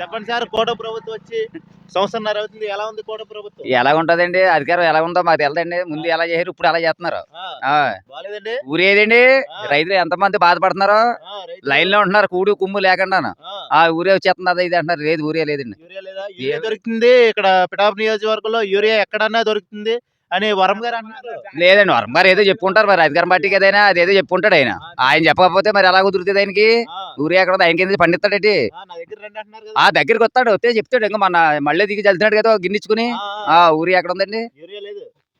చెప్పండి సార్ కోట ప్రభుత్వం వచ్చి సంవత్సరంన్నర అవుతుంది. ఎలా ఉంది కోట ప్రభుత్వం? ఎలా ఉంటదండి అధికారం ఎలా ఉందో మాకు తెలదండి. ముందు ఎలా చేశారు ఇప్పుడు ఎలా చేస్తున్నారు? ఊరేదండి? రైతులు ఎంతమంది బాధపడుతున్నారు? లైన్లో ఉంటున్నారు కూడి కుమ్ము లేకుండా ఆ, ఊరే వచ్చేస్తుంది అది ఇది అంటున్నారు. లేదు ఊరే లేదండి. దొరుకుతుంది. ఇక్కడ పిఠాపు నియోజకవర్గంలో యూరియా ఎక్కడన్నా దొరుకుతుంది. అని వరం గారు అంటున్నారు లేదండి వరం గారు ఏదో చెప్పుకుంటారు మరి. అధికారం పార్టీకి ఏదైనా అదేదో చెప్పుకుంటాడు ఆయన. ఆయన చెప్పకపోతే మరి ఎలా కుదురుతుంది ఆయనకి ఊరే ఎక్కడ? ఆయనకి ఎందుకు పండిస్తాడేటి ఆ, కదా. దగ్గరికి వస్తాడు. వస్తే చెప్తాడు. ఇంకా మన మళ్ళీ దిగి వెళ్తున్నాడు కదా గిన్నిచ్చుకుని. ఆ, ఊరి ఎక్కడ ఉందండి?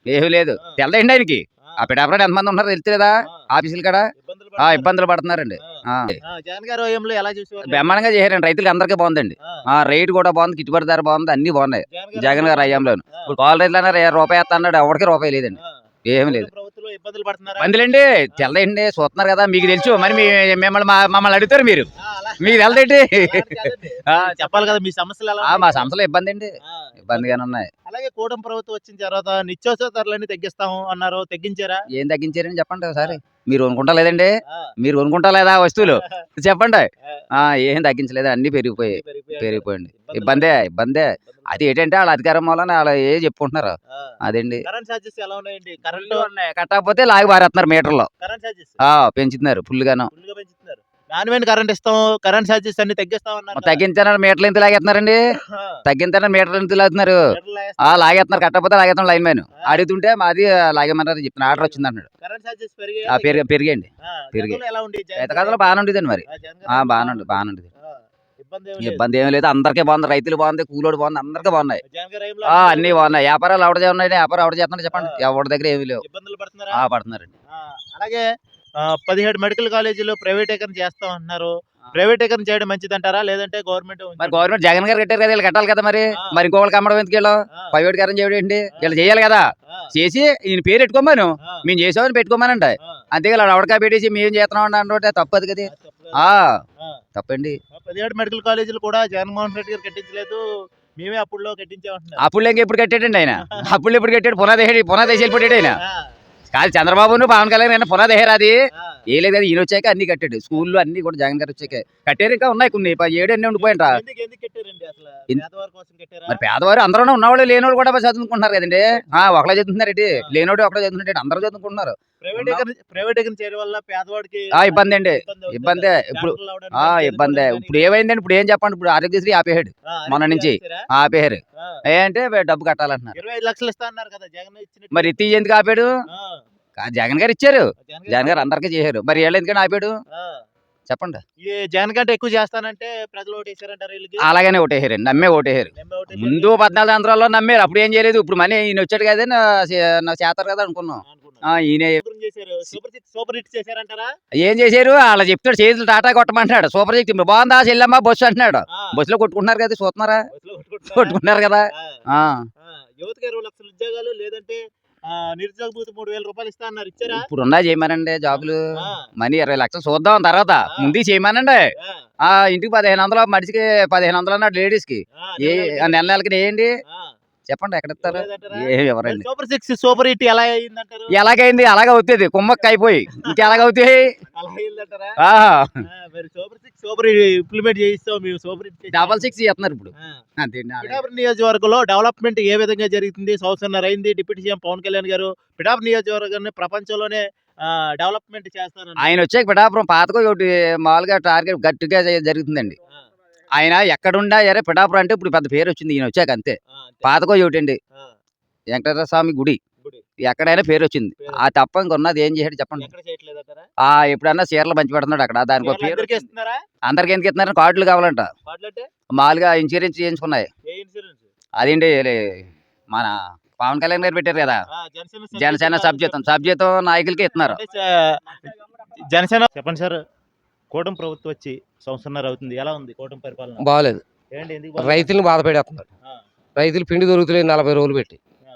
ఏమీ లేదు. తెలదండి ఆయనకి. ఆ, పిఠాపురం ఎంతమంది ఉన్నారు తెలుస్తుందా ఆ, ఆఫీసులు కాడ? ఇబ్బందులు ఆ పడుతున్నారు. ఇబ్బందులు పడుతున్నారండి. జగన్ గారు హయాంలో ఎలా చూసేవారు? బ్రహ్మాండంగా చేశారండి. రైతులకి అందరికీ బాగుందండి. ఆ, రేటు కూడా బాగుంది గిట్టుబాటు ధర బాగుంది అన్ని బాగున్నాయి. జగన్ గారు అయ్యాంలో ఇప్పుడు పాల రైతులు అన్నారు "ఏ రూపాయి వేస్తా అన్నాడు ఎవరికి రూపాయి లేదండి. ఏమీ లేదు. ప్రభుత్వంలో ఇబ్బందులు పడుతున్నారా? తెల్లదండి చూస్తున్నారు కదా మీకు తెలుసు. మరి మీ మిమ్మల్ని మమ్మల్ని అడుగుతారు మీరు. మీకు. ఆ, చెప్పాలి కదా మీ సమస్యలు మా? సంస్థలో ఇబ్బంది అండి. ఇబ్బందిగానే ఉన్నాయి. అలాగే కూటమి ప్రభుత్వం వచ్చిన తర్వాత నిత్యావసర ధరలన్నీ తగ్గిస్తాము అన్నారు. తగ్గించారా? ఏం తగ్గించారని చెప్పండి ఒకసారి. మీరు కొనుక్కుంటా లేదండి. మీరు కొనుక్కుంటా లేదా వస్తువులు? చెప్పండి. ఏం తగ్గించలేదు? అన్ని పెరిగిపోయాయి. పెరిగిపోయింది. ఇబ్బందే ఇబ్బందే. అది ఏంటంటే వాళ్ళ అధికారం వల్ల వాళ్ళు ఏ చెప్పుకుంటున్నారు? అదండి. కట్టకపోతే లాగి పారేస్తున్నారు మీటర్లో. పెంచుతున్నారు ఫుల్ నాన్ కరెంట్ ఇస్తాం కరెంట్ ఛార్జెస్ అన్ని తగ్గిస్తాం అన్నారు తగ్గించారని మీటర్లు ఎంత లాగేస్తున్నారండి? తగ్గించారని మీటర్లు ఎంత లాగుతున్నారు? లాగేస్తున్నారు. కట్టకపోతే లాగేస్తున్నారు లైన్ మ్యాన్ అడుగుతుంటే మాది లాగేమన్నారు చెప్తున్నా ఆర్డర్ వచ్చింది అన్నాడు. పెరిగి పెరిగండి పెరిగి ఎతకాదలో బాగానే ఉండేదండి మరి. ఆ బాగానే ఉండదు బాగానే ఉండేది. ఇబ్బంది ఏమీ లేదు. అందరికీ బాగుంది రైతులు బాగుంది కూలోడు బాగుంది అందరికీ బాగున్నాయి. అన్ని బాగున్నాయి. వ్యాపారాలు ఎవడ ఉన్నాయి వ్యాపారం ఎవడ చేస్తున్నాడు చెప్పండి. ఎవరి దగ్గర ఏమీ లేవు. పడుతున్నారండి. అలాగే పదిహేడు మెడికల్ కాలేజీలు ప్రైవేటీకరణ చేస్తాం అంటున్నారు ప్రైవేటీకరణ చేయడం మంచిదంటారా? లేదంటే గవర్నమెంట్ మరి గవర్నమెంట్ జగన్ గారు కట్టారు కదా వీళ్ళు కట్టాలి కదా మరి. మరి ఇంకోళ్ళకి అమ్మడం ఎందుకు వీళ్ళు? ప్రైవేట్ కారం చేయడం ఏంటి? వీళ్ళు చేయాలి కదా. చేసి ఈయన పేరు పెట్టుకోమను. మేము చేసామని పెట్టుకోమనంట. అంతేగా వాళ్ళు ఎవరికా పెట్టేసి మేము చేస్తున్నాం అంటే తప్పదు కదా. ఆ తప్పండి. పదిహేడు మెడికల్ కాలేజీలు కూడా జగన్మోహన్ రెడ్డి గారు కట్టించలేదు. మేమే అప్పుడులో కట్టించామంటున్నారు అప్పుడు ఇంకా ఎప్పుడు కట్టాడండి ఆయన? అప్పుడు ఎప్పుడు కట్టాడు? పునాది వేసాడు పునాది వేసి వెళ్ళిపోయాడు ఆయన. కాదు చంద్రబాబును పవన్ కళ్యాణ్ ఆయన పునాది అది ఏ లేదు ఈయన వచ్చాక అన్ని కట్టాడు. స్కూల్లో అన్ని కూడా జగన్ గారు వచ్చాక. కట్టారు ఇంకా ఉన్నాయి కొన్ని ఏడు అన్ని ఉండిపోయింట మరి పేదవారు అందరూ ఉన్నవాళ్ళు లేనివాళ్ళు కూడా చదువుకుంటున్నారు కదండి. ఆ ఒకళ్ళే చదువుతున్నారు ఏంటి లేనివాడు ఒకటే చదువుతుంటే అందరూ చదువుకుంటున్నారు ఇబ్బంది అండి. ఇబ్బందే. ఇప్పుడు ఇబ్బందే. ఇప్పుడు ఏమైందండి? ఇప్పుడు ఏం చెప్పండి? ఇప్పుడు ఆరోగ్యశ్రీ ఆపేసాడు ఆ, మొన్న నుంచి. చేశారా? ఆపేసారు ఆ, ఏ అంటే డబ్బు కట్టాలంటున్నారు. మరి ఎత్తి ఎందుకు ఆపాడు? జగన్ గారు ఇచ్చారు. జగన్ గారు అందరికీ చేశారు. మరి వీళ్ళు ఎందుకని ఆపాడు? చెప్పండి. జగన్ కంటే ఎక్కువ చేస్తానంటే ప్రజలు ఓటు వేసారంటారు వీళ్ళకి? అలాగనే ఓటేసారు. నమ్మే ఓటేసారు. ముందు పద్నాలుగు సంవత్సరాల్లో నమ్మారు. అప్పుడు ఏం చేయలేదు. ఇప్పుడు మనీ ఈయన వచ్చాడు కదా నా చేస్తారు కదా అనుకున్నాం. ఈయన ఏం చేశారు? అలా చెప్తాడు చేతులు టాటా కొట్టమంటున్నాడు. సూపర్ సిక్స్ బాగుందా చెల్లమ్మ? బస్సు అంటున్నాడు. బస్సులో కొట్టుకుంటున్నారు కదా చూస్తున్నారా? కొట్టుకుంటున్నారా? కదా? యువతకి ఇరవై లక్షల ఉద్యోగాలు లేదంటే నిరుద్యోగ భూతి మూడు వేల రూపాయలు ఇస్తా అన్నారు. ఇచ్చారా? ఇప్పుడు చేయమనండి జాబులు. మనీ ఇరవై లక్షలు చూద్దాం తర్వాత. ముందు చేయమనండి. ఆ, ఇంటికి పదిహేను వందలు మనిషికి పదిహేను వందలు అన్నాడు లేడీస్కి నెల నెలకి. వేయండి. చెప్పండి ఎక్కడ ఇస్తారు ఎవరండి? సూపర్ సిక్స్ సూపర్ హిట్ ఎలా అయిందంటారు? ఎలాగైంది? అలాగే అవుతుంది? కుమ్మక్క అయిపోయి. ఆ, ఆ, మరి సూపర్ సిక్స్ సూపర్ ఇంప్లిమెంట్ చేయిస్తాం మేము సూపర్ హిట్ చేసాం. డబల్ సిక్స్ చేస్తున్నారు ఇప్పుడు. పిఠాపురం నియోజకవర్గంలో డెవలప్మెంట్ ఏ విధంగా జరుగుతుంది? సంవత్సరంన్నర అయింది. డిప్యూటీ సీఎం పవన్ కళ్యాణ్ గారు పిఠాపురం నియోజకవర్గాన్ని ప్రపంచంలోనే డెవలప్మెంట్ చేస్తారని ఆయన వచ్చాక పిఠాపురం పాతకు ఒకటి మామూలుగా టార్గెట్ గట్టిగా జరుగుతుందండి. ఆయన ఎక్కడుండా సరే పిఠాపురం అంటే ఇప్పుడు పెద్ద పేరు వచ్చింది ఈయన వచ్చాక అంతే. పాతకో ఆ, వెంకటేశ్వర స్వామి గుడి. ఎక్కడైనా పేరు వచ్చింది. ఆ తప్ప ఇంకొన్నది ఏం చేశాడు చెప్పండి. ఆ ఎప్పుడన్నా చీరలు పంచి పెడుతున్నాడు అక్కడ. దానికి పేరు అందరికీ ఎందుకు ఇస్తున్నారు కార్డులు కావాలంట. మామూలుగా ఇన్సూరెన్స్ చేయించుకున్నాయి. అదేంటి మన పవన్ కళ్యాణ్ గారు పెట్టారు కదా. జనసేన సబ్జీతం సబ్జీతం నాయకులకి ఇస్తున్నారు. జనసేన చెప్పండి సార్. కూటమి ప్రభుత్వం వచ్చి సంవత్సరంన్నర అవుతుంది. ఎలా ఉంది కూటమి పరిపాలన? బాగాలేదు ఏంటి ఎందుకు బాగాలేదు? రైతులను బాధ పెడేస్తున్నారు. ఆ, రైతులు పిండి దొరుకుతలేదు నలభై రోజులు పెట్టి. ఆ.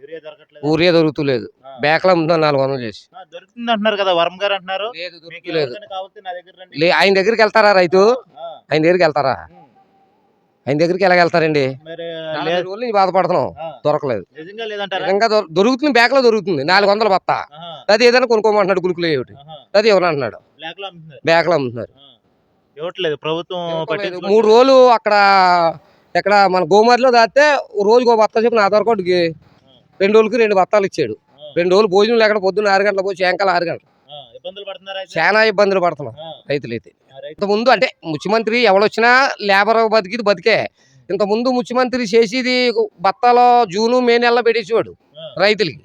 యూరియా దొరకట్లేదు. ఊరియా దొరుకుతలేదు. ఆ. బేకలు అమ్ముతున్నారు నాలుగు వందలు చేసి. ఆ, దొరుకుతుంది అంటున్నారు కదా వరం గారు అంటున్నారు. లేదు మీకు దొరుకుతలేదు. ఎవరికైనా కావాలంటే నా దగ్గర రండి. లే ఆయన దగ్గరికి వెళ్తారా రైతు? ఆ, ఆయన దగ్గరికి వెళ్తారా? ఉమ్. ఆయన దగ్గరికి ఎలా వెళ్తారండి? మరి నలభై లేదు. రోజులు నుంచి బాధపడుతున్నాం. ఆ, దొరకలేదు. నిజంగా లేదంటారా? నిజంగా దొర- దొరుకుతుంది బేకలో దొరుకుతుంది. నాలుగు వందలు బత్త. ఆహా, అది ఏదైనా కొనుక్కోమంటున్నాడు గురుకులు ఏమిటి ఆహా. అది ఎవరు అంటున్నాడు. బ్లాక్లో అమ్ముతున్నారు. ఇవ్వట్లేదు ప్రభుత్వం. మూడు రోజులు అక్కడ ఎక్కడ మన గోమారిలో దాస్తే రోజుకి ఒక బత్త చెప్పిన ఆధార్ కార్డుకి రెండు రోజులకి రెండు బత్తాలు ఇచ్చాడు. రెండు రోజులు భోజనం లేకుండా పొద్దున్న ఆరు గంటలకు పోయి సాయంకాలం ఆరు గంటలు? చాలా ఇబ్బందులు పడుతున్నాం ఆ, రైతులు అయితే ఆ, రైతు- ఇంతకుముందు అంటే ముఖ్యమంత్రి ఎవడొచ్చినా లేబర్ బతికిది బతికే. ఇంతకుముందు ముఖ్యమంత్రి చేసేది బత్తాలో జూను మే నెలలో పెట్టేసేవాడు రైతులకి.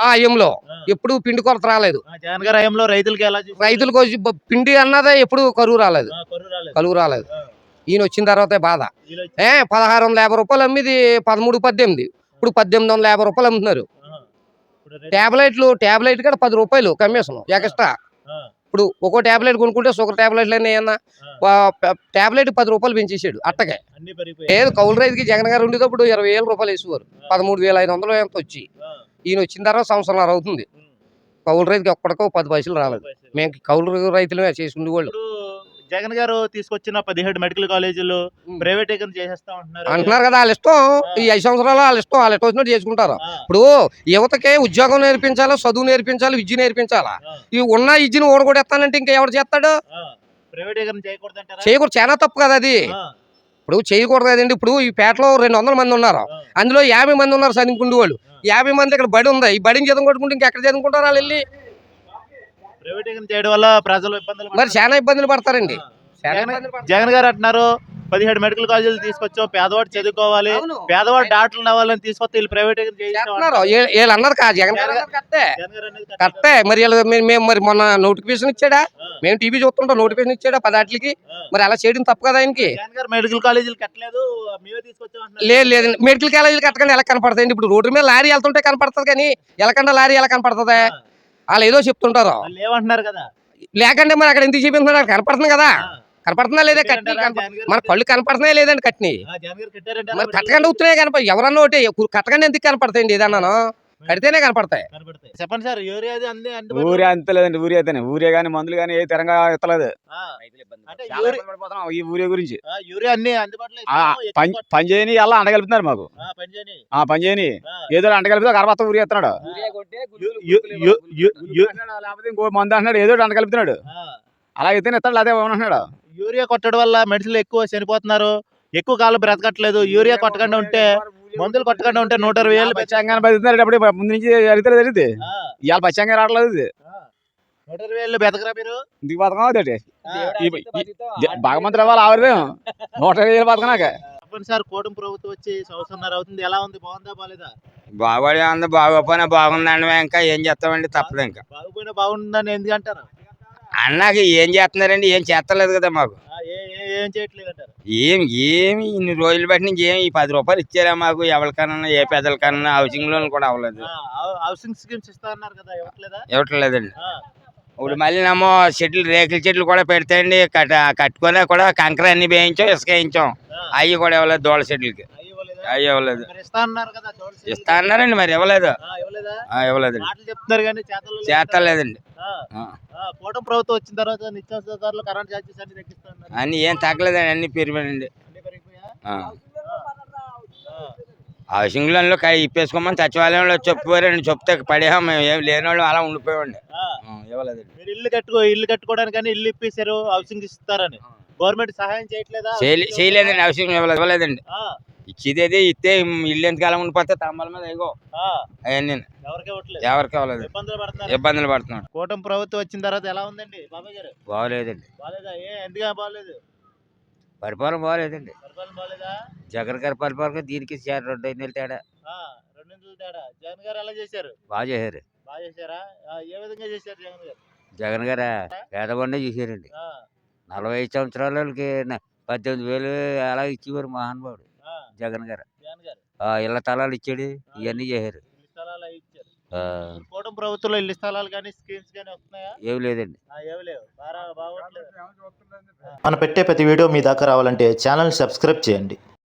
ఆ, అయ్యంలో ఎప్పుడు పిండి కొరత రాలేదు. జగన్ గారి రైతులకి ఎలా చూశారు? రైతులకు వచ్చి పిండి అన్నదే ఎప్పుడు కరువు రాలేదు. కరువు రాలేదు. ఈయన వచ్చిన తర్వాతే బాధ. ఏ పదహారు వందల యాభై రూపాయలు అమ్మిది పదమూడు పద్దెనిమిది. ఇప్పుడు పద్దెనిమిది వందల యాభై రూపాయలు అమ్ముతున్నారు. టాబ్లెట్లు టాబ్లెట్ కూడా పది రూపాయలు కమిషన్ ఎక్స్ట్రా. ఇప్పుడు ఒక్కో టాబ్లెట్ కొనుక్కుంటే షుగర్ టాబ్లెట్లు అన్నీ ఏమన్నా ఆ, టాబ్లెట్ పది రూపాయలు పెంచేసాడు పెరిగిపోయాయి. లేదు కౌలు రైతుకి జగన్ గారు ఉండేటప్పుడు ఇరవై వేల రూపాయలు వేసేవారు. పదమూడు వేల ఐదు వందలు ఎంత వచ్చి. ఈయన వచ్చిన తర్వాత సంవత్సరంన్నర అవుతుంది. కౌలు రైతుకి ఒక్కడికో పది పైసలు రాలేదు. మేము కౌలు రైతులమే చేసుకునేవాళ్ళు జగన్ గారు తీసుకొచ్చిన పదిహేడు మెడికల్ కాలేజీలు. ప్రైవేటీకరణ చేసేస్తా ఉంటున్నారు. అంటున్నారు కదా వాళ్ళ ఇష్టం ఈ ఐదు సంవత్సరాలు వాళ్ళ ఇష్టం వాళ్ళ ఇష్టం వచ్చినట్టు చేసుకుంటారు. ఇప్పుడు యువతకే ఉద్యోగం నేర్పించాలా చదువు నేర్పించాలి విద్య నేర్పించాలా? ఈ ఉన్న విద్యను ఓడగొడేస్తానంటే ఇంకా ఎవరు చేస్తాడు? ప్రైవేటీకరణ చేయకూడదు చాలా తప్పు కదా అది. ఇప్పుడు చేయకూడదు కదండి ఇప్పుడు ఈ పేటలో రెండు వందల మంది ఉన్నారు. అందులో యాభై మంది ఉన్నారు చదువుకుండే వాళ్ళు. యాభై మంది ఇక్కడ బడి ఉంది. ఈ బడిని చదువు కొట్టుకుంటే ఇంకెక్కడ చదువుకుంటారు వాళ్ళు వెళ్ళి ప్రైవేటీకరణ చేయడం వల్ల ప్రజలు ఇబ్బందులు మరి. చాలా ఇబ్బందులు పడతారండి. జగన్ గారు అంటున్నారు పదిహేడు మెడికల్ కాలేజీలు తీసుకొచ్చాం పేదవాడు చదువుకోవాలి. పేదవాడు డాక్టర్లు అవ్వాలని తీసుకొస్తే వీళ్ళు ప్రైవేటీకరణ చేస్తున్నారు వీళ్ళు అన్నారు కా జగన్ కరెక్టే. కరెక్టే మరి మేము- మరి మొన్న నోటిఫికేషన్ ఇచ్చాడా? మేము టీవీ చూస్తుంటాం నోటిఫికేషన్ ఇచ్చాడా పదాట్లకి మరి అలా చేయడం తప్పు కదా ఆయనకి? మెడికల్ కాలేజీలు కట్టలేదు. లేదు లేదు. మెడికల్ కాలేజీలు కట్టకండి ఎలా కనపడతాయండి? ఇప్పుడు రోడ్డు మీద లారీ వెళ్తుంటే కనపడుతుంది కానీ ఎలకండా లారీ ఎలా కనపడుతుంది? వాళ్ళు ఏదో చెప్తుంటారు. కదా. లేకంటే మరి అక్కడ ఎందుకు చూపిస్తున్నారు కనపడుతుంది కదా. కనపడుతుందా లేదా గారు? మన కళ్ళు కనపడుతున్నాయి లేదండి కట్టిని మరి కట్టకండి అవుతున్నాయి కనపడ ఎవరన్నా ఒకటి కట్టకండి ఎందుకు కనపడతాయండి ఏదన్నాను? కడితేనే కనపడతాయి. కనపడతాయి. చెప్పండి సార్ యూరియా ఊరే అంతలేదండి ఊరే అయితేనే ఊరే కానీ మందులు కానీ ఏ తెరంగా ఎత్తలేదు. ఈ ఊరే గురించి. ఆ, యూరియా అన్ని అందుబాటులో ఆ, ఇస్తున్నాము, ఎక్కువ పని కొట్ట- పని చేయని అలా అండగలుపుతున్నారు మాకు. ఆ, పని చేయని. ఆ పని చేయని ఆ, ఏదో అండగలిపితే అరవత్త ఊరి ఎత్తున్నాడు. ఇంకో మందు అంటున్నాడు ఏదో అండగలుపుతున్నాడు. ఆ, అలా అయితేనే ఎత్తాడు అదే అంటున్నాడు. యూరియా కొట్టడం వల్ల మనుషులు ఎక్కువ చనిపోతున్నారు ఎక్కువ కాలం బ్రతకట్లేదు యూరియా కొట్టకుండా ఉంటే మందులు కొట్టకుండా ఉంటే నూట ఇరవై ఏళ్ళు పచ్చంగా బతుకుతున్నాడు అప్పుడు ముందు నుంచి జరుగుతుంది జరిగింది ఆ, ఇవాళ పచ్చంగా రావట్లేదు ఇది. నూట ఇరవై ఏళ్ళు బతకరా మీరు? ఇందుకు బతకం భగవంతుడు రావాలి ఆవిడదే నూట ఇరవై ఏళ్ళు బతకనాక. చెప్పండి సార్ కూటమి ప్రభుత్వం వచ్చి సంవత్సరంన్నర అవుతుంది. ఎలా ఉంది? బాగుందా? బాలేదా? బాగోడే ఉంది బాగోపోయినా బాగుందండి ఇంకా ఏం చేస్తామండి? తప్పదు ఇంకా. బాగుపోయినా బాగుందని ఎందుకు అంటారు అన్నాక ఏం చేస్తున్నారండి? ఏం చేస్తలేదు కదా మాకు. ఏ- ఏ- ఏం చేయట్లేదు అంటారు? ఏం ఏమి ఇన్ని రోజులు బట్టి నుంచి ఏమి ఈ పది రూపాయలు ఇచ్చారా మాకు? ఎవరికన్నా ఏ పెద్దలకన్నా హౌసింగ్ లోన్ కూడా అవ్వలేదు. హౌసింగ్ స్కీమ్స్ కదా ఇవ్వట్లేదండి. ఇప్పుడు మళ్ళీ నమ్మో చెట్లు రేకుల చెట్లు కూడా పెడతాయండి కట్ కట్టుకొని కూడా కంకర అన్ని వేయించాం ఇసుక వేయించాం. అవి కూడా ఇవ్వలేదు దోళ చెట్లకి అవి ఇవ్వలేదా? ఇస్తా అన్నారండి మరి ఇవ్వలేదు. ఇవ్వలేదా చెప్తున్నారు కానీ. ఆ, కూటమి ప్రభుత్వం వచ్చిన తర్వాత నిత్యావసర ధరలు కరెంట్ ఛార్జెస్ అన్ని తగ్గిస్తా అన్నారు. అన్ని ఏం తగ్గలేదండి అన్ని పెరిగిపోయాయండి అన్ని పెరిగిపోయా? ఆ. ఆ, హౌసింగ్ లోన్లో కై ఇప్పేసుకోమని సచివాలయంలో చెప్పారండి చెప్తే పడేహాం మేము ఏం లేని వాళ్ళు అలా ఉండిపోయామండి ఇవ్వలేదండి. మీరు ఇల్లు కట్టుకో ఇల్లు కట్టుకోవడానికి కానీ ఇల్లు ఇప్పేశారు హౌసింగ్ ఇస్తారని. గవర్నమెంట్ సహాయం చేయట్లేదా? చేయలే- చేయలేదండి హౌసింగ్ ఇవ్వలేదు ఇవ్వలేదండి. ఆ, ఇచ్చేది ఇస్తే ఇల్లు ఎంతకాలం ఉండిపోతే తమ్మల మీద ఇగో. అవన్నీ ఎవరికి ఇవ్వలేదు. ఇబ్బందులు పడుతున్నారు? ఇబ్బందులు పడుతున్నాడు కూటమి ప్రభుత్వం వచ్చిన తర్వాత ఎలా ఉందండి బాబాయ్ గారు? బాగోలేదండి. ఎందుకు బాగాలేదు? పరిపాలన బాగోలేదండి. జగన్ గారి పరిపాలన దీనికి రెండు ఐదు నెలలు తేడా. రెండింతలు తేడా. జగన్ గారు ఎలా చేశారు? బాగా చేశారు. బాగా చేశారా? ఏ విధంగా చేశారు జగన్ గారు? జగన్ గారు పేదవాడినే చూసారండి ఆ, నలభై ఐదు సంవత్సరాలకి పద్దెనిమిది వేలు అలా ఇచ్చేవారు మహానుభావుడు. జగన్ గారు. ఇళ్ళ తలాలు ఇచ్చాడు ఇవన్నీ చేశారు. స్థలాలు కూటమి ప్రభుత్వంలో ఇల్లు స్థలాలు కానీ స్కీమ్స్ కానీ వస్తున్నాయా? ఏమి లేదండి. ఏమి లేవు. మనం పెట్టే ప్రతి వీడియో మీ దాకా రావాలంటే ఛానల్ సబ్స్క్రైబ్ చేయండి.